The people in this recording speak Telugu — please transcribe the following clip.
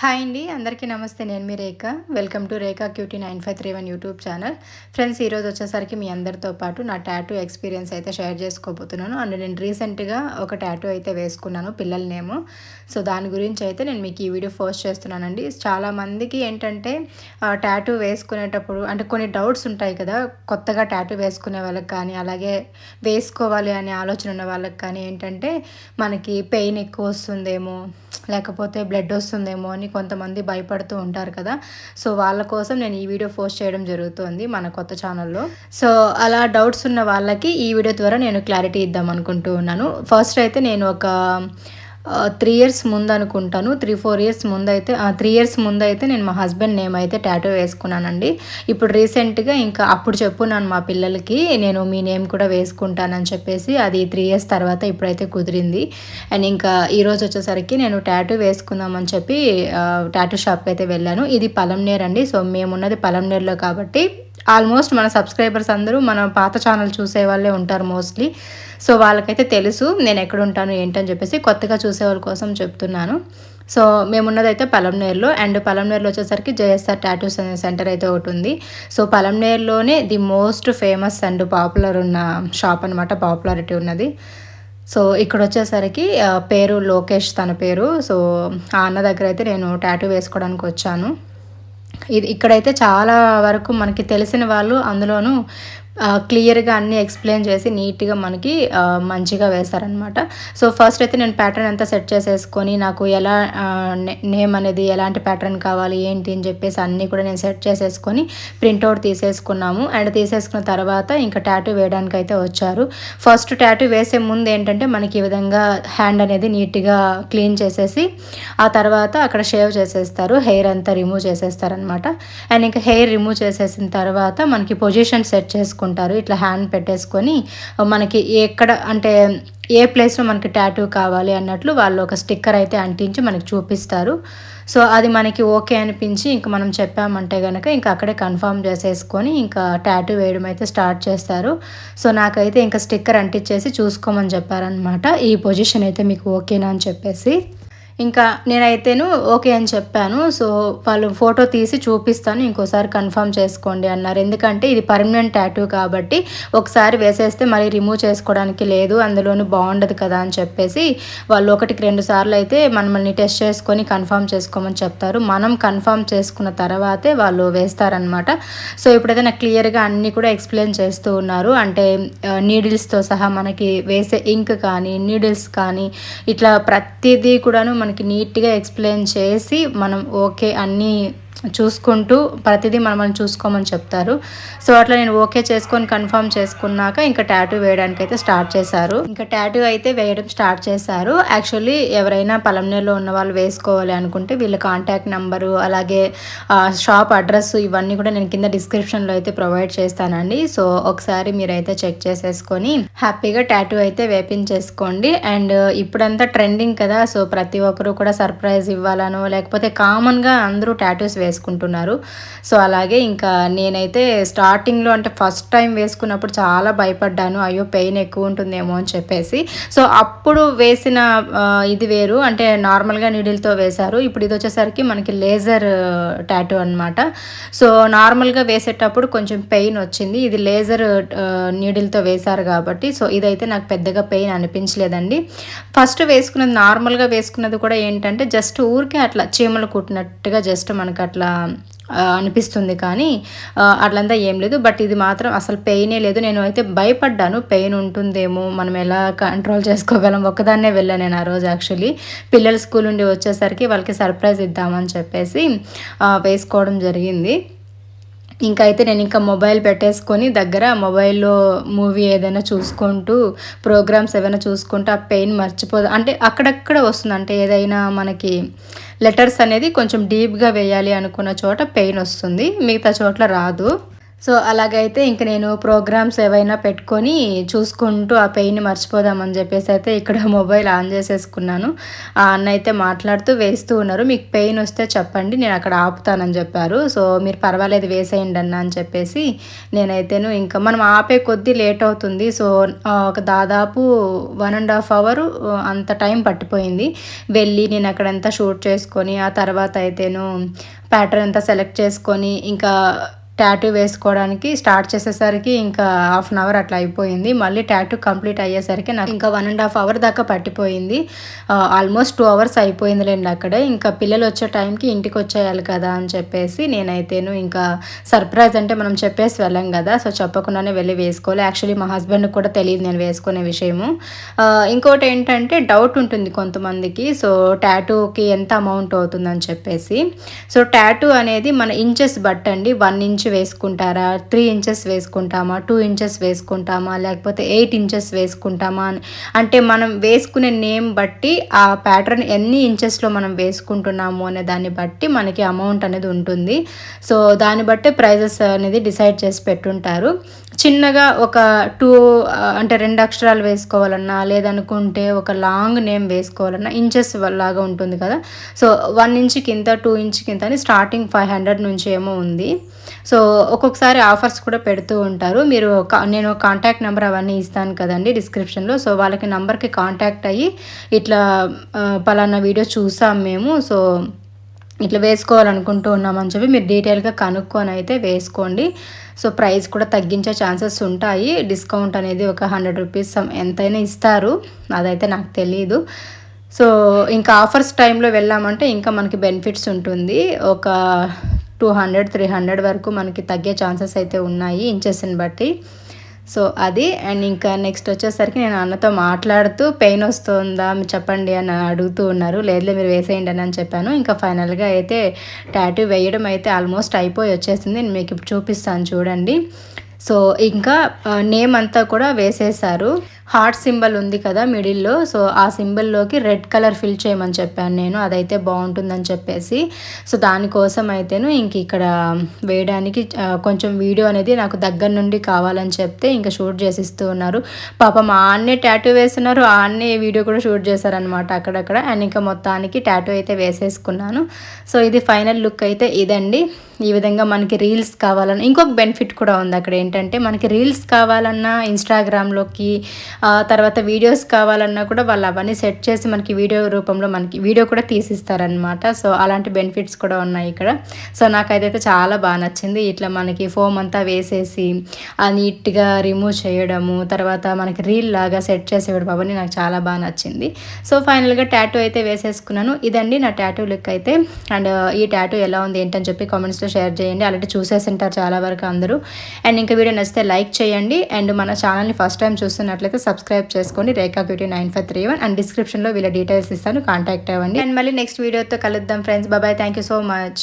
హాయ్ అండి అందరికీ నమస్తే. నేను మీ Rekha. Welcome to Rekha cutie nine five three one YouTube channel friends ఈరోజు వచ్చేసరికి మీ అందరితో పాటు నా ట్యాటూ ఎక్స్పీరియన్స్ అయితే షేర్ చేసుకోబోతున్నాను. అండ్ నేను రీసెంట్గా ఒక ట్యాటూ అయితే వేసుకున్నాను పిల్లల నేము. సో దాని గురించి అయితే నేను మీకు ఈ వీడియో పోస్ట్ చేస్తున్నానండి. చాలామందికి ఏంటంటే ట్యాటూ వేసుకునేటప్పుడు అంటే కొన్ని డౌట్స్ ఉంటాయి కదా. కొత్తగా ట్యాటూ వేసుకునే వాళ్ళకి కానీ అలాగే వేసుకోవాలి అనే ఆలోచన ఉన్న వాళ్ళకి కానీ ఏంటంటే మనకి పెయిన్ ఎక్కువ వస్తుందేమో లేకపోతే బ్లడ్ వస్తుందేమో అని కొంతమంది భయపడుతూ ఉంటారు కదా. సో వాళ్ళ కోసం నేను ఈ వీడియో పోస్ట్ చేయడం జరుగుతుంది మన కొత్త ఛానల్లో. సో అలా డౌట్స్ ఉన్న వాళ్ళకి ఈ వీడియో ద్వారా నేను క్లారిటీ ఇద్దాం అనుకుంటూ ఉన్నాను. ఫస్ట్ అయితే నేను ఒక త్రీ ఇయర్స్ ముందు అనుకుంటాను త్రీ ఫోర్ ఇయర్స్ ముందు అయితే త్రీ ఇయర్స్ ముందు అయితే నేను మా హస్బెండ్ నేమ్ అయితే టాటూ వేసుకున్నానండి. ఇప్పుడు రీసెంట్గా ఇంకా అప్పుడు చెప్పున్నాను మా పిల్లలకి నేను మీ నేమ్ కూడా వేసుకుంటానని చెప్పేసి అది త్రీ ఇయర్స్ తర్వాత ఇప్పుడైతే కుదిరింది. అండ్ ఇంకా ఈరోజు వచ్చేసరికి నేను టాటూ వేసుకుందామని చెప్పి టాటూ షాప్కి అయితే వెళ్ళాను. ఇది పలంనేర్ అండి. సో మేమున్నది పలంనేర్లో కాబట్టి ఆల్మోస్ట్ మన సబ్స్క్రైబర్స్ అందరూ మన పాత ఛానల్ చూసే వాళ్ళే ఉంటారు మోస్ట్లీ. సో వాళ్ళకైతే తెలుసు నేను ఎక్కడ ఉంటాను ఏంటని చెప్పేసి కొత్తగా చూసే వాళ్ళ కోసం చెప్తున్నాను. సో మేమున్నదైతే పలంనేరులో అండ్ పలంనేరులో వచ్చేసరికి జేఎస్ఆర్ టాటూ సెంటర్ అయితే ఒకటి ఉంది. So పలంనేరులోనే the most famous and popular ఉన్న షాప్ అనమాట పాపులారిటీ ఉన్నది. సో ఇక్కడ వచ్చేసరికి పేరు లోకేష్ తన పేరు. సో ఆ అన్న దగ్గర అయితే నేను టాటూ వేసుకోవడానికి వచ్చాను. ఇది ఇక్కడైతే చాలా వరకు మనకి తెలిసిన వాళ్ళు అందులోనూ క్లియర్గా అన్నీ ఎక్స్ప్లెయిన్ చేసి నీట్గా మనకి మంచిగా వేశారనమాట సో ఫస్ట్ అయితే నేను ప్యాటర్న్ అంతా సెట్ చేసేసుకొని నాకు ఎలా నేమ్ అనేది ఎలాంటి ప్యాటర్న్ కావాలి ఏంటి అని చెప్పేసి అన్నీ కూడా నేను సెట్ చేసేసుకొని ప్రింట్అవుట్ తీసేసుకున్నాము. అండ్ తీసేసుకున్న తర్వాత ఇంకా ట్యాటూ వేయడానికి అయితే వచ్చారు. ఫస్ట్ ట్యాటూ వేసే ముందు ఏంటంటే మనకి ఈ విధంగా హ్యాండ్ అనేది నీట్గా క్లీన్ చేసేసి ఆ తర్వాత అక్కడ షేవ్ చేసేస్తారు హెయిర్ అంతా రిమూవ్ చేసేస్తారనమాట అండ్ ఇంకా హెయిర్ రిమూవ్ చేసేసిన తర్వాత మనకి పొజిషన్ సెట్ చేసుకుంటారు పెట్టేసుకుంటారు ఇట్లా హ్యాండ్ పెట్టేసుకొని మనకి ఎక్కడ అంటే ఏ ప్లేస్లో మనకి ట్యాటూ కావాలి అన్నట్లు వాళ్ళు ఒక స్టిక్కర్ అయితే అంటించి మనకి చూపిస్తారు. సో అది మనకి ఓకే అనిపించి ఇంకా మనం చెప్పామంటే కనుక ఇంకా అక్కడే కన్ఫర్మ్ చేసేసుకొని ఇంకా ట్యాటూ వేయడం అయితే స్టార్ట్ చేస్తారు. సో నాకైతే ఇంకా స్టిక్కర్ అంటించేసి చూసుకోమని చెప్పారనమాట ఈ పొజిషన్ అయితే మీకు ఓకేనా అని చెప్పేసి. ఇంకా నేనైతేను ఓకే అని చెప్పాను. సో వాళ్ళు ఫోటో తీసి చూపిస్తాను. ఇంకోసారి కన్ఫర్మ్ చేసుకోండి అన్నారు. ఎందుకంటే ఇది పర్మనెంట్ ట్యాటూ కాబట్టి ఒకసారి వేసేస్తే మళ్ళీ రిమూవ్ చేసుకోవడానికి లేదు. అందులోనూ బాగుండదు కదా అని చెప్పేసి వాళ్ళు ఒకటికి రెండు సార్లు అయితే మనల్ని టెస్ట్ చేసుకొని కన్ఫర్మ్ చేసుకోమని చెప్తారు. మనం కన్ఫర్మ్ చేసుకున్న తర్వాతే వాళ్ళు వేస్తారనమాట సో ఇప్పుడైతే నాకు క్లియర్గా అన్నీ కూడా ఎక్స్ప్లెయిన్ చేస్తూ ఉన్నారు. అంటే నీడిల్స్తో సహా మనకి వేసే ఇంక్ కానీ నీడిల్స్ కానీ ఇట్లా ప్రతిదీ కూడాను మనకి నీట్గా ఎక్స్ప్లెయిన్ చేసి మనం ఓకే అన్నీ చూసుకుంటూ ప్రతిదీ మనమని చూసుకోమని చెప్తారు. సో అట్లా నేను ఓకే చేసుకొని కన్ఫర్మ్ చేసుకున్నాక ఇంకా ట్యాటూ వేయడానికి అయితే స్టార్ట్ చేశారు. ఇంకా ట్యాటూ అయితే వేయడం స్టార్ట్ చేశారు. యాక్చువల్లీ ఎవరైనా పలంనేలో ఉన్న వాళ్ళు వేసుకోవాలి అనుకుంటే వీళ్ళ కాంటాక్ట్ నెంబరు అలాగే షాప్ అడ్రస్ ఇవన్నీ కూడా నేను కింద డిస్క్రిప్షన్లో అయితే ప్రొవైడ్ చేస్తానండి. సో ఒకసారి మీరైతే చెక్ చేసేసుకొని హ్యాపీగా ట్యాటూ అయితే వేపించేసుకోండి. అండ్ ఇప్పుడంతా ట్రెండింగ్ కదా సో ప్రతి ఒక్కరు కూడా సర్ప్రైజ్ ఇవ్వాలనో లేకపోతే కామన్గా అందరూ టాటూస్ వేసుకుంటున్నారు. సో అలాగే ఇంకా నేనైతే స్టార్టింగ్లో అంటే ఫస్ట్ టైం వేసుకున్నప్పుడు చాలా భయపడ్డాను. అయ్యో పెయిన్ ఎక్కువ ఉంటుందేమో అని చెప్పేసి. సో అప్పుడు వేసిన ఇది వేరు. అంటే నార్మల్గా నీడిల్తో వేశారు. ఇప్పుడు ఇది వచ్చేసరికి మనకి లేజర్ టాటూ అనమాట సో నార్మల్గా వేసేటప్పుడు కొంచెం పెయిన్ వచ్చింది. ఇది లేజర్ నీడిల్తో వేశారు కాబట్టి. సో ఇదైతే నాకు పెద్దగా పెయిన్ అనిపించలేదండి. ఫస్ట్ వేసుకున్నది నార్మల్గా వేసుకున్నది కూడా ఏంటంటే జస్ట్ ఊరికే అట్లా చీమలు కుట్టినట్టుగా జస్ట్ మనకు అట్లా అట్లా అనిపిస్తుంది కానీ అట్లంతా ఏం లేదు. బట్ ఇది మాత్రం అసలు పెయినే లేదు. నేను అయితే భయపడ్డాను. పెయిన్ ఉంటుందేమో మనం ఎలా కంట్రోల్ చేసుకోగలం? ఒకదాన్నే వెళ్ళాను నేను ఆ రోజు యాక్చువల్లీ పిల్లలు స్కూల్ నుండి వచ్చేసరికి వాళ్ళకి సర్ప్రైజ్ ఇద్దామని చెప్పేసి వేసుకోవడం జరిగింది. ఇంకా అయితే నేను ఇంకా మొబైల్ పెట్టేసుకొని దగ్గర మొబైల్లో మూవీ ఏదైనా చూసుకుంటూ ప్రోగ్రామ్స్ ఏమైనా చూసుకుంటూ ఆ పెయిన్ మర్చిపోదు. అంటే అక్కడక్కడ వస్తుంది. అంటే ఏదైనా మనకి లెటర్స్ అనేది కొంచెం డీప్గా వేయాలి అనుకున్న చోట పెయిన్ వస్తుంది. మిగతా చోట్ల రాదు. సో అలాగైతే ఇంక నేను ప్రోగ్రామ్స్ ఏవైనా పెట్టుకొని చూసుకుంటూ ఆ పెయిన్ మర్చిపోదామని చెప్పేసి అయితే ఇక్కడ మొబైల్ ఆన్ చేసేసుకున్నాను. ఆ అన్న అయితే మాట్లాడుతూ వేస్తూ ఉన్నారు. మీకు పెయిన్ వస్తే చెప్పండి నేను అక్కడ ఆపుతానని చెప్పారు. సో మీరు పర్వాలేదు వేసేయండి అన్న అని చెప్పేసి నేనైతేను ఇంకా మనం ఆపే కొద్దీ లేట్ అవుతుంది. సో ఒక దాదాపు వన్ అండ్ హాఫ్ అవర్ అంత టైం పట్టిపోయింది. వెళ్ళి నేను అక్కడంతా షూట్ చేసుకొని ఆ తర్వాత అయితేను ప్యాటర్న్ అంతా సెలెక్ట్ చేసుకొని ఇంకా ట్యాటూ వేసుకోవడానికి స్టార్ట్ చేసేసరికి ఇంకా హాఫ్ అన్ అవర్ అట్లా అయిపోయింది. మళ్ళీ ట్యాటూ కంప్లీట్ అయ్యేసరికి నాకు ఇంకా వన్ అండ్ హాఫ్ అవర్ దాకా పట్టిపోయింది. ఆల్మోస్ట్ టూ అవర్స్ అయిపోయిందిలేండి అక్కడే. ఇంకా పిల్లలు వచ్చే టైంకి ఇంటికి వచ్చేయాలి కదా అని చెప్పేసి నేనైతేను ఇంకా సర్ప్రైజ్ అంటే మనం చెప్పేసి వెళ్ళాం కదా. సో చెప్పకుండానే వెళ్ళి వేసుకోవాలి యాక్చువల్లీ మా హస్బెండ్కి కూడా తెలియదు నేను వేసుకునే విషయము. ఇంకోటి ఏంటంటే డౌట్ ఉంటుంది కొంతమందికి. సో ట్యాటూకి ఎంత అమౌంట్ అవుతుందని చెప్పేసి. సో ట్యాటూ అనేది మన ఇంచెస్ బట్టండి. వన్ ఇంచ్ వేసుకుంటారా? త్రీ ఇంచెస్ వేసుకుంటామా? టూ ఇంచెస్ వేసుకుంటామా? లేకపోతే ఎయిట్ ఇంచెస్ వేసుకుంటామా? అంటే మనం వేసుకునే నేమ్ బట్టి ఆ ప్యాటర్న్ ఎన్ని ఇంచెస్లో మనం వేసుకుంటున్నాము అనే దాన్ని బట్టి మనకి అమౌంట్ అనేది ఉంటుంది. సో దాన్ని బట్టి ప్రైజెస్ అనేది డిసైడ్ చేసి పెట్టుంటారు. చిన్నగా ఒక టూ అంటే రెండు అక్షరాలు వేసుకోవాలన్నా లేదనుకుంటే ఒక లాంగ్ నేమ్ వేసుకోవాలన్నా ఇంచెస్ లాగా ఉంటుంది కదా. సో వన్ ఇంచ్ కింద టూ ఇంచ్ కింద అని స్టార్టింగ్ ఫైవ్ హండ్రెడ్ నుంచి ఏమో ఉంది. సో ఒక్కొక్కసారి ఆఫర్స్ కూడా పెడుతూ ఉంటారు. మీరు నేను కాంటాక్ట్ నెంబర్ అవన్నీ ఇస్తాను కదండి డిస్క్రిప్షన్లో. సో వాళ్ళకి నెంబర్కి కాంటాక్ట్ అయ్యి ఇట్లా పలానా వీడియో చూసాం మేము. సో ఇట్లా వేసుకోవాలనుకుంటూ ఉన్నామని చెప్పి మీరు డీటెయిల్గా కనుక్కొని అయితే వేసుకోండి. సో ప్రైస్ కూడా తగ్గించే ఛాన్సెస్ ఉంటాయి. డిస్కౌంట్ అనేది ఒక హండ్రెడ్ రూపీస్ ఎంతైనా ఇస్తారు. అదైతే నాకు తెలియదు సో ఇంకా ఆఫర్స్ టైంలో వెళ్ళామంటే ఇంకా మనకి బెనిఫిట్స్ ఉంటుంది. ఒక టూ హండ్రెడ్ త్రీ హండ్రెడ్ వరకు మనకి తగ్గే ఛాన్సెస్ అయితే ఉన్నాయి ఇంచెస్ని బట్టి. సో అది అండ్ ఇంకా నెక్స్ట్ వచ్చేసరికి నేను అన్నతో మాట్లాడుతూ పెయిన్ వస్తుందా? చెప్పండి అని అడుగుతూ ఉన్నారు. లేదులే మీరు వేసేయండి అని చెప్పాను. ఇంకా ఫైనల్గా అయితే టాటూ వేయడం అయితే ఆల్మోస్ట్ అయిపోయి వచ్చేసింది. నేను మీకు ఇప్పుడు చూపిస్తాను చూడండి. సో ఇంకా నేమ్ అంతా కూడా వేసేసారు హార్ట్ సింబల్ ఉంది కదా మిడిల్లో సో ఆ సింబల్లోకి రెడ్ కలర్ ఫిల్ చేయమని చెప్పాను నేను అదైతే బాగుంటుందని చెప్పేసి. సో దానికోసం అయితేను ఇంక ఇక్కడ వేయడానికి కొంచెం వీడియో అనేది నాకు దగ్గర నుండి కావాలని చెప్తే ఇంకా షూట్ చేసిస్తూ ఉన్నారు. పాపం ఆన్నే ట్యాటూ వేస్తున్నారు ఆన్నే వీడియో కూడా షూట్ చేశారనమాట అక్కడక్కడ. అండ్ ఇంకా మొత్తానికి ట్యాటూ అయితే వేసేసుకున్నాను. సో ఇది ఫైనల్ లుక్ అయితే ఇదండి. ఈ విధంగా మనకి రీల్స్ కావాలన్నా ఇంకొక బెనిఫిట్ కూడా ఉంది అక్కడ ఏంటంటే మనకి రీల్స్ కావాలన్నా ఇన్స్టాగ్రామ్లోకి తర్వాత వీడియోస్ కావాలన్నా కూడా వాళ్ళు అవన్నీ సెట్ చేసి మనకి వీడియో రూపంలో మనకి వీడియో కూడా తీసిస్తారనమాట సో అలాంటి బెనిఫిట్స్ కూడా ఉన్నాయి ఇక్కడ. సో నాకైతే చాలా బాగా నచ్చింది. ఇట్లా మనకి ఫోమ్ అంతా వేసేసి ఆ నీట్గా రిమూవ్ చేయడము తర్వాత మనకి రీల్ లాగా సెట్ చేసేవాడు అవన్నీ నాకు చాలా బాగా నచ్చింది. సో ఫైనల్గా ట్యాటూ అయితే వేసేసుకున్నాను. ఇదండి నా ట్యాటూ లుక్ అయితే. అండ్ ఈ ట్యాటూ ఎలా ఉంది ఏంటని చెప్పి కామెంట్స్లో షేర్ చేయండి. అలాంటి చూసేసింటారు చాలా వరకు అందరూ. అండ్ ఇంకా వీడియో నచ్చితే లైక్ చేయండి. అండ్ మన ఛానల్ని ఫస్ట్ టైం చూస్తున్నట్లయితే సబ్స్క్రైబ్ చేసుకోండి. Rekha beauty nine five three one and డిస్క్రిప్షన్లో వీళ్ళ డీటెయిల్స్ ఇస్తాను. కాంటాక్ట్ అవ్వండి. అండ్ మళ్ళీ నెక్స్ట్ వీడియోతో కలుద్దాం ఫ్రెండ్స్ బాబాయ్ థ్యాంక్ యూ సో మచ్